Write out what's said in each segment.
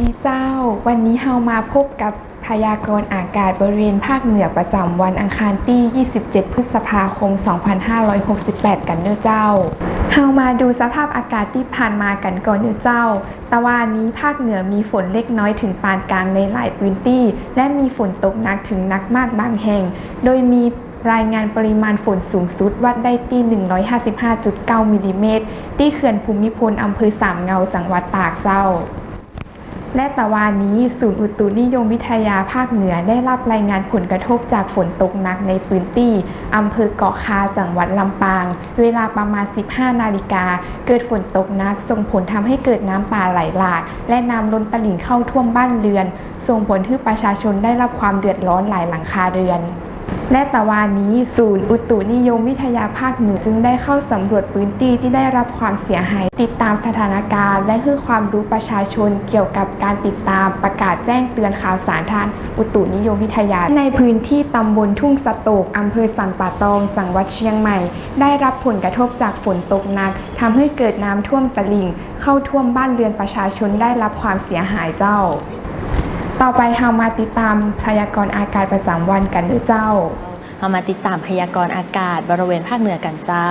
ดีเจ้า วันนี้เฮามาพบกับพยากรณ์อากาศบริเวณภาคเหนือประจำวันอังคารที่ 27 พฤษภาคม 2568 กันเด้อเจ้า เฮามาดูสภาพอากาศที่ผ่านมากันก่อนเด้อเจ้า ตะวันนี้ภาคเหนือมีฝนเล็กน้อยถึงปานกลางในหลายพื้นที่ และมีฝนตกหนักถึงหนักมากบางแห่ง โดยมีรายงานปริมาณฝนสูงสุดวัดได้ที่ 155.9มิลลิเมตรที่เขื่อนภูมิพลอำเภอสามเงาจังหวัดตากเจ้า และตะวันนี้ศูนย์อุตุนิยมวิทยาภาคเหนือได้รับรายงานผลกระทบจากฝนตกหนักในพื้นที่อำเภอเกาะคาจังหวัดลำปาง เวลาประมาณ 15 นาฬิกา เกิดฝนตกหนักส่งผลทำให้เกิดน้ำป่าไหลหลากและน้ำล้นตลิ่งเข้าท่วมบ้านเรือน ส่งผลให้ประชาชนได้รับความเดือดร้อนหลายหลังคาเรือน และตะวันนี้ศูนย์อุตุนิยมวิทยาภาคเหนือจึงได้เข้าสำรวจพื้นที่ที่ได้รับความเสียหาย ติดตามสถานการณ์ และให้ความรู้ประชาชนเกี่ยวกับการติดตามประกาศแจ้งเตือนข่าวสารทางอุตุนิยมวิทยา ในพื้นที่ตำบลทุ่งสะโตกอำเภอสันป่าตองจังหวัดเชียงใหม่ ได้รับผลกระทบจากฝนตกหนักทำให้เกิดน้ำท่วมตลิ่ง เข้าท่วมบ้านเรือนประชาชนได้รับความเสียหายเจ้า ต่อไปเรามาติดตามพยากรณ์อากาศประจำวันกันด้วยเจ้าเรามาติดตามพยากรณ์อากาศบริเวณภาคเหนือกันเจ้า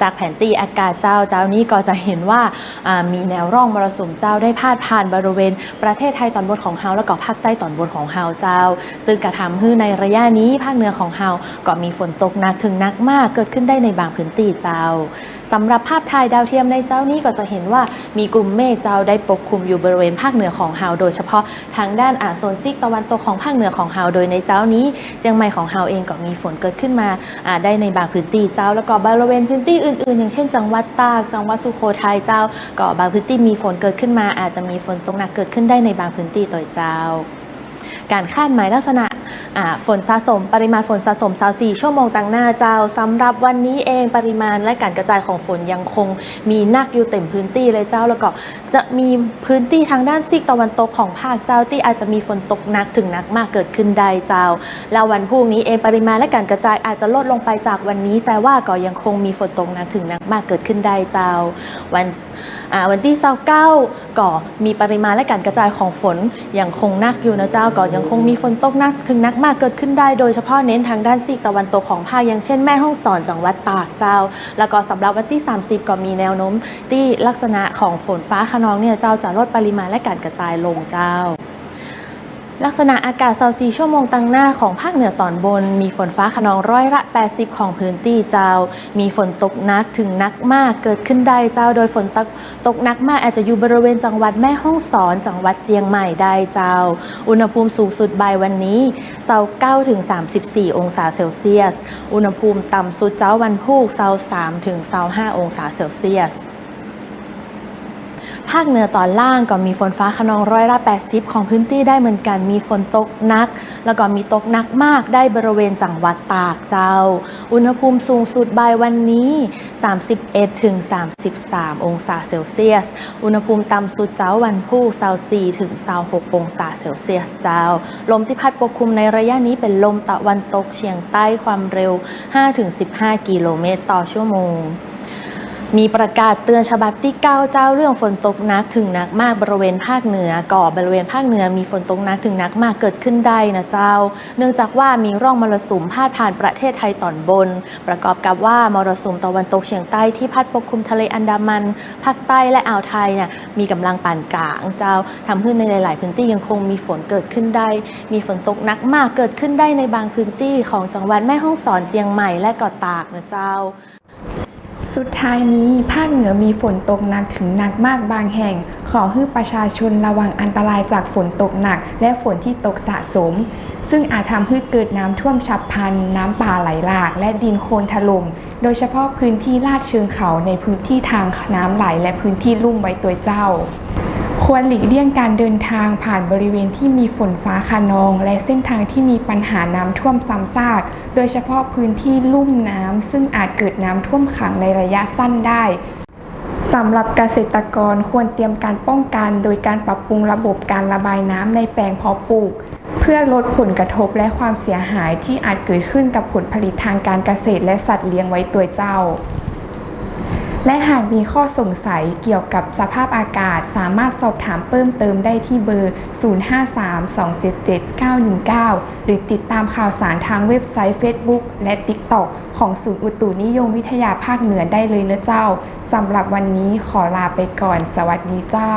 จากแผนที่อากาศเจ้าเจ้านี้ก็จะเห็นว่ามีแนวร่องมรสุมเจ้าได้พาดผ่านบริเวณ ประเทศไทยตอนบนของเฮาแล้วก็ภาคใต้ตอนบนของเฮาเจ้า ซึ่งกระทำให้ในระยะนี้ภาคเหนือของเฮาก็มีฝนตกหนักถึงหนักมากเกิดขึ้นได้ในบางพื้นที่เจ้า สำหรับภาพถ่ายดาวเทียมในเจ้านี้ก็จะเห็นว่ามีกลุ่มเมฆเจ้าได้ปกคลุมอยู่บริเวณภาคเหนือของเฮาโดยเฉพาะทางด้านอาโซนซีกตะวันตกของภาคเหนือของเฮาโดยในเจ้านี้เจียงใหม่ของเฮาเองก็มีฝนเกิดขึ้นมาได้ในบางพื้นที่เจ้า แล้วก็บริเวณพื้นที่อื่นๆ อย่างเช่น จังหวัดตากจังหวัดสุโขทัยเจ้า ก็บางพื้นที่มีฝนเกิดขึ้นมา อาจจะมีฝนตกหนักเกิดขึ้นได้ในบางพื้นที่ต่อยเจ้า การคาดหมายลักษณะ ฝนสะสมปริมาณฝนสะสม24ชั่วโมงต่างหน้าเจ้าสำหรับวันนี้เองปริมาณและการกระจายของฝนยังคงมีนักอยู่เต็มพื้นที่เลยเจ้าแล้วก็จะมีพื้นที่ทางด้านซีกตะวันตกของภาคเจ้าที่อาจจะมีฝนตกหนักถึงหนักมากเกิดขึ้นได้เจ้า แล้ววันพรุ่งนี้เองปริมาณและการกระจายอาจจะลดลงไปจากวันนี้ แต่ว่าก็ยังคงมีฝนตกหนักถึงหนักมากเกิดขึ้นได้เจ้า วันวันที่29ก็มีปริมาณและการกระจายของฝนยังคงหนักอยู่นะเจ้าก็ยังคงมีฝนตกหนักถึงหนักมากเกิดขึ้นได้โดยเฉพาะเน้นทางด้านซีกตะวันตกของภาคอย่างเช่นแม่ห้องสอนจังหวัดตากเจ้า แล้วก็สำหรับวันที่ 30 ก็มีแนวโน้ม ที่ลักษณะของฝนฟ้าขนองเนี่ยเจ้าจะลดปริมาณและการกระจายลงเจ้า ลักษณะอากาศ24ชั่วโมงตั้งหน้าของภาคเหนือตอนบน มีฝนฟ้าขนองร้อยละ 80 ของพื้นที่เจ้า มีฝนตกหนักถึงหนักมากเกิดขึ้นได้เจ้า โดยฝนตกตกหนักมากอาจจะอยู่บริเวณจังหวัดแม่ฮ่องสอน จังหวัดเจียงใหม่ได้เจ้า อุณหภูมิสูงสุดบ่ายวันนี้29ถึง34 องศาเซลเซียส อุณหภูมิต่ำสุดเจ้าวันพุธ23ถึง25องศาเซลเซียส ภาคเหนือตอนล่างก็มีฝนฟ้าขนองร้อยละ 80 ของพื้นที่ได้เหมือนกันมีฝนตกหนัก แล้วก็มีตกหนักมากได้บริเวณจังหวัดตากเจ้า อุณหภูมิสูงสุดบ่ายวันนี้ 31ถึง33 องศาเซลเซียส อุณหภูมิต่ำสุดเจ้าวันพุธ24ถึง26องศาเซลเซียสเจ้า ลมที่พัดปกคลุมในระยะนี้เป็นลมตะวันตกเฉียงใต้ความเร็ว 5-15 กิโลเมตรต่อชั่วโมง มีประกาศเตือนฉบับที่ 9 เจ้าเรื่องฝนตกหนักถึงหนักมากบริเวณภาคเหนือก่อบริเวณภาคเหนือมีฝนตกหนักถึงหนักมากเกิดขึ้นได้นะเจ้า เนื่องจากว่ามีร่องมรสุมพาดผ่านประเทศไทยตอนบน ประกอบกับว่ามรสุมตะวันตกเฉียงใต้ที่พัดปกคลุมทะเลอันดามันภาคใต้และอ่าวไทยเนี่ยมีกำลังปานกลางเจ้าทำให้ในหลาย ๆ พื้นที่ยังคงมีฝนเกิดขึ้นได้ มีฝนตกหนักมากเกิดขึ้นได้ในบางพื้นที่ของจังหวัดแม่ฮ่องสอนเจียงใหม่และเกาะตากนะเจ้า สุดท้ายนี้ภาคเหนือมีฝนตกหนักถึงหนักมากบางแห่ง ขอให้ประชาชนระวังอันตรายจากฝนตกหนัก และฝนที่ตกสะสม ซึ่งอาจทำให้เกิดน้ำท่วมฉับพลัน น้ำป่าไหลหลาก และดินโคลนถล่มโดยเฉพาะพื้นที่ลาดเชิงเขาในพื้นที่ทางน้ำไหลและพื้นที่ลุ่มไว้ตัวเจ้า ควรหลีกเลี่ยงการเดินทางผ่านบริเวณที่มีฝนฟ้าคะนอง และเส้นทางที่มีปัญหาน้ำท่วมซ้ำซาก โดยเฉพาะพื้นที่ลุ่มน้ำซึ่งอาจเกิดน้ำท่วมขังในระยะสั้นได้สำหรับเกษตรกรควรเตรียมการป้องกัน โดยการปรับปรุงระบบการระบายน้ำในแปลงเพาะปลูก เพื่อลดผลกระทบและความเสียหายที่อาจเกิดขึ้นกับผลผลิตทางการเกษตรและสัตว์เลี้ยงไว้ตัวเจ้า และหากมีข้อสงสัยเกี่ยวกับสภาพอากาศ สามารถสอบถามเพิ่มเติมได้ที่เบอร์ 053-277-919 หรือติดตามข่าวสารทางเว็บไซต์ Facebook และ TikTok ของศูนย์อุตุนิยมวิทยาภาคเหนือได้เลยนะเจ้า สำหรับวันนี้ขอลาไปก่อน สวัสดีเจ้า